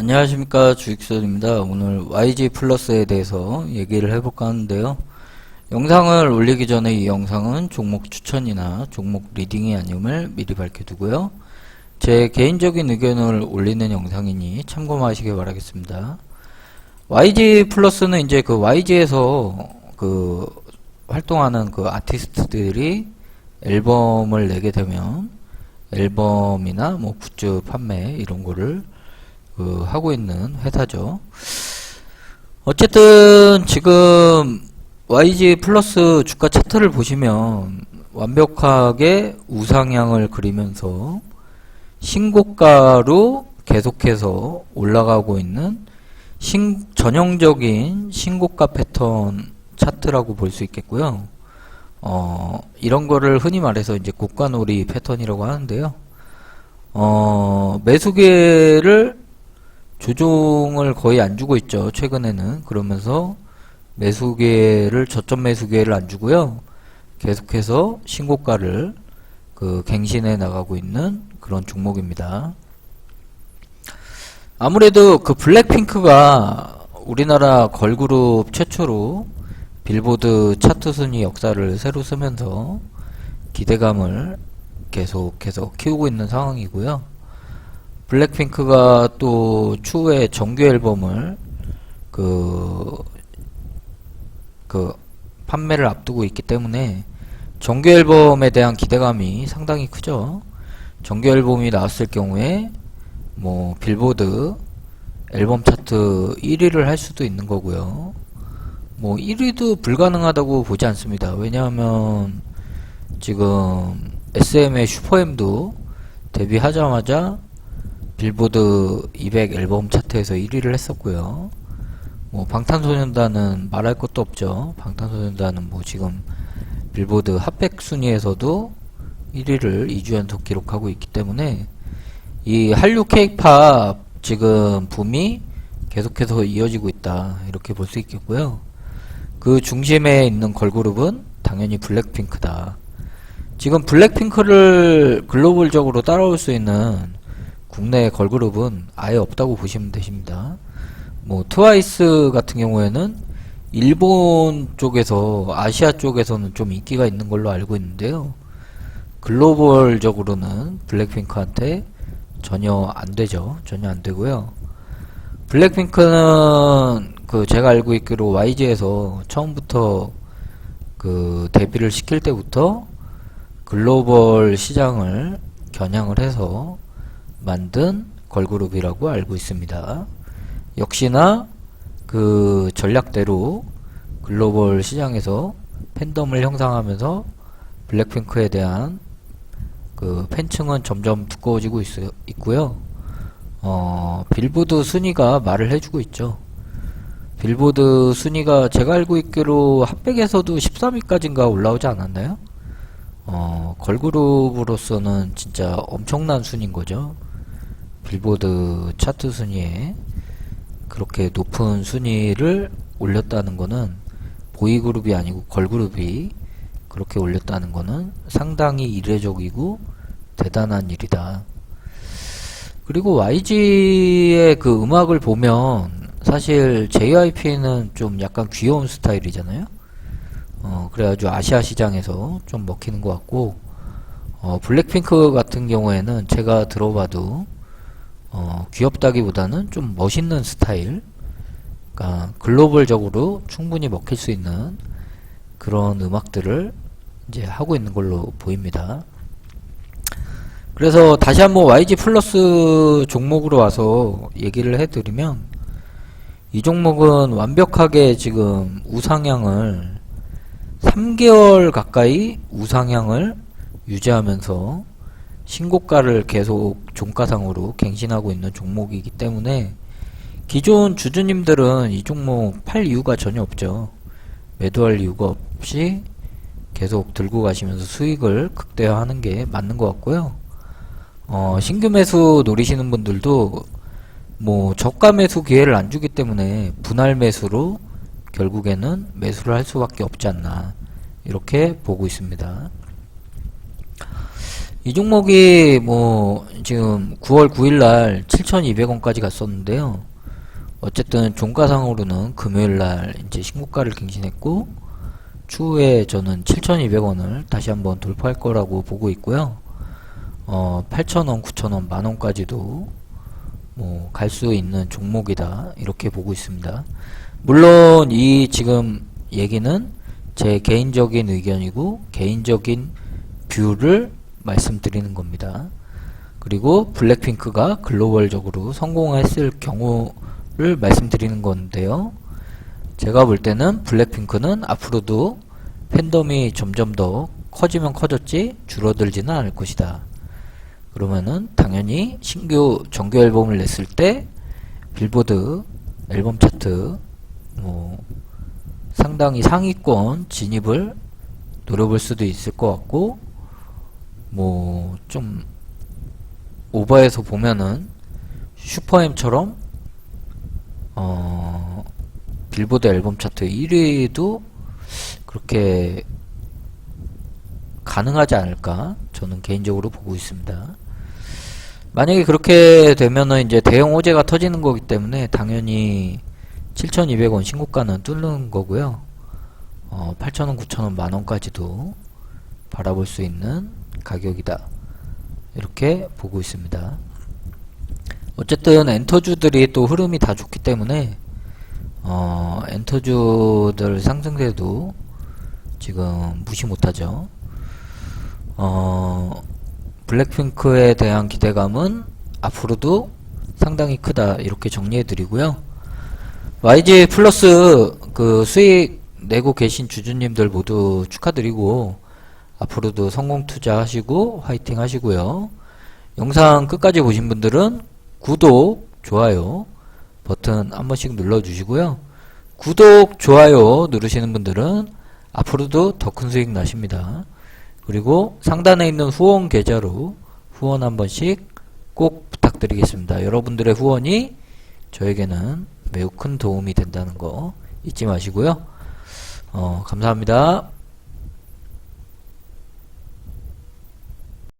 안녕하십니까 주익선입니다. 오늘 YG 플러스에 대해서 얘기를 해볼까 하는데요. 영상을 올리기 전에 이 영상은 종목 추천이나 종목 리딩이 아님을 미리 밝혀두고요. 제 개인적인 의견을 올리는 영상이니 참고하시길 바라겠습니다. YG 플러스는 이제 그 YG에서 그 활동하는 그 아티스트들이 앨범을 내게 되면 앨범이나 뭐 굿즈 판매 이런 거를 그 하고 있는 회사죠. 어쨌든 지금 YG 플러스 주가 차트를 보시면 완벽하게 우상향을 그리면서 신고가로 계속해서 올라가고 있는 신, 전형적인 신고가 패턴 차트라고 볼 수 있겠고요. 어, 이런 거를 흔히 말해서 이제 고가놀이 패턴이라고 하는데요. 어, 매수계를 조종을 거의 안 주고 있죠. 최근에는. 그러면서 매수계를, 저점 매수계를 안 주고요. 계속해서 신고가를 그 갱신해 나가고 있는 그런 종목입니다. 아무래도 그 블랙핑크가 우리나라 걸그룹 최초로 빌보드 차트 순위 역사를 새로 쓰면서 기대감을 계속해서 키우고 있는 상황이고요. 블랙핑크가 또 추후에 정규 앨범을 그, 그, 판매를 앞두고 있기 때문에 정규 앨범에 대한 기대감이 상당히 크죠. 정규 앨범이 나왔을 경우에 뭐 빌보드 앨범 차트 1위를 할 수도 있는 거고요. 뭐 1위도 불가능하다고 보지 않습니다. 왜냐하면 지금 SM의 슈퍼엠도 데뷔하자마자 빌보드 200 앨범 차트에서 1위를 했었고요. 뭐 방탄소년단은 말할 것도 없죠. 방탄소년단은 뭐 지금 빌보드 핫백 순위에서도 1위를 2주 연속 기록하고 있기 때문에 이 한류 케이팝 지금 붐이 계속해서 이어지고 있다 이렇게 볼 수 있겠고요. 그 중심에 있는 걸그룹은 당연히 블랙핑크다. 지금 블랙핑크를 글로벌적으로 따라올 수 있는 국내 걸그룹은 아예 없다고 보시면 되십니다. 뭐 트와이스 같은 경우에는 일본 쪽에서 아시아 쪽에서는 좀 인기가 있는 걸로 알고 있는데요. 글로벌적으로는 블랙핑크한테 전혀 안 되죠. 전혀 안 되고요. 블랙핑크는 그 제가 알고 있기로 YG에서 처음부터 그 데뷔를 시킬 때부터 글로벌 시장을 겨냥을 해서 만든 걸그룹이라고 알고 있습니다. 역시나 그 전략대로 글로벌 시장에서 팬덤을 형성하면서 블랙핑크에 대한 그 팬층은 점점 두꺼워지고 있, 있고요. 어, 빌보드 순위가 말을 해주고 있죠. 빌보드 순위가 제가 알고 있기로 핫백에서도 13위까지인가 올라오지 않았나요? 어, 걸그룹으로서는 진짜 엄청난 순위인 거죠. 빌보드 차트 순위에 그렇게 높은 순위를 올렸다는 거는 보이그룹이 아니고 걸그룹이 그렇게 올렸다는 거는 상당히 이례적이고 대단한 일이다. 그리고 YG의 그 음악을 보면 사실 JYP는 좀 약간 귀여운 스타일이잖아요. 어, 그래가지고 아시아 시장에서 좀 먹히는 것 같고, 어, 블랙핑크 같은 경우에는 제가 들어봐도, 어, 귀엽다기보다는 좀 멋있는 스타일, 그러니까 글로벌적으로 충분히 먹힐 수 있는 그런 음악들을 이제 하고 있는 걸로 보입니다. 그래서 다시 한번 YG 플러스 종목으로 와서 얘기를 해드리면 이 종목은 완벽하게 지금 우상향을 3개월 가까이 우상향을 유지하면서 신고가를 계속 종가상으로 갱신하고 있는 종목이기 때문에 기존 주주님들은 이 종목 팔 이유가 전혀 없죠. 매도할 이유가 없이 계속 들고 가시면서 수익을 극대화하는 게 맞는 것 같고요. 어, 신규 매수 노리시는 분들도 뭐 저가 매수 기회를 안 주기 때문에 분할 매수로 결국에는 매수를 할 수밖에 없지 않나 이렇게 보고 있습니다. 이 종목이 뭐 지금 9월 9일 날 7,200원까지 갔었는데요. 어쨌든 종가상으로는 금요일 날 이제 신고가를 갱신했고 추후에 저는 7,200원을 다시 한번 돌파할 거라고 보고 있고요. 어, 8,000원, 9,000원, 만원까지도 뭐 갈 수 있는 종목이다 이렇게 보고 있습니다. 물론 이 지금 얘기는 제 개인적인 의견이고 개인적인 뷰를 말씀드리는 겁니다. 그리고 블랙핑크가 글로벌적으로 성공했을 경우를 말씀드리는 건데요. 제가 볼 때는 블랙핑크는 앞으로도 팬덤이 점점 더 커지면 커졌지 줄어들지는 않을 것이다. 그러면은 당연히 신규 정규 앨범을 냈을 때 빌보드 앨범 차트 뭐 상당히 상위권 진입을 노려볼 수도 있을 것 같고 뭐 좀 오버해서 보면은 슈퍼엠처럼 어 빌보드 앨범 차트 1위도 그렇게 가능하지 않을까 저는 개인적으로 보고 있습니다. 만약에 그렇게 되면은 이제 대형 호재가 터지는 거기 때문에 당연히 7,200원 신고가는 뚫는 거고요. 어, 8,000원, 9,000원, 만원까지도 바라볼 수 있는 가격이다. 이렇게 보고 있습니다. 어쨌든 엔터주들이 또 흐름이 다 좋기 때문에 어, 엔터주들 상승세도 지금 무시 못하죠. 어, 블랙핑크에 대한 기대감은 앞으로도 상당히 크다 이렇게 정리해 드리고요. YG 플러스 그 수익 내고 계신 주주님들 모두 축하드리고 앞으로도 성공 투자하시고 화이팅 하시고요. 영상 끝까지 보신 분들은 구독, 좋아요 버튼 한 번씩 눌러주시고요. 구독, 좋아요 누르시는 분들은 앞으로도 더 큰 수익 나십니다. 그리고 상단에 있는 후원 계좌로 후원 한 번씩 꼭 부탁드리겠습니다. 여러분들의 후원이 저에게는 매우 큰 도움이 된다는 거 잊지 마시고요. 어, 감사합니다.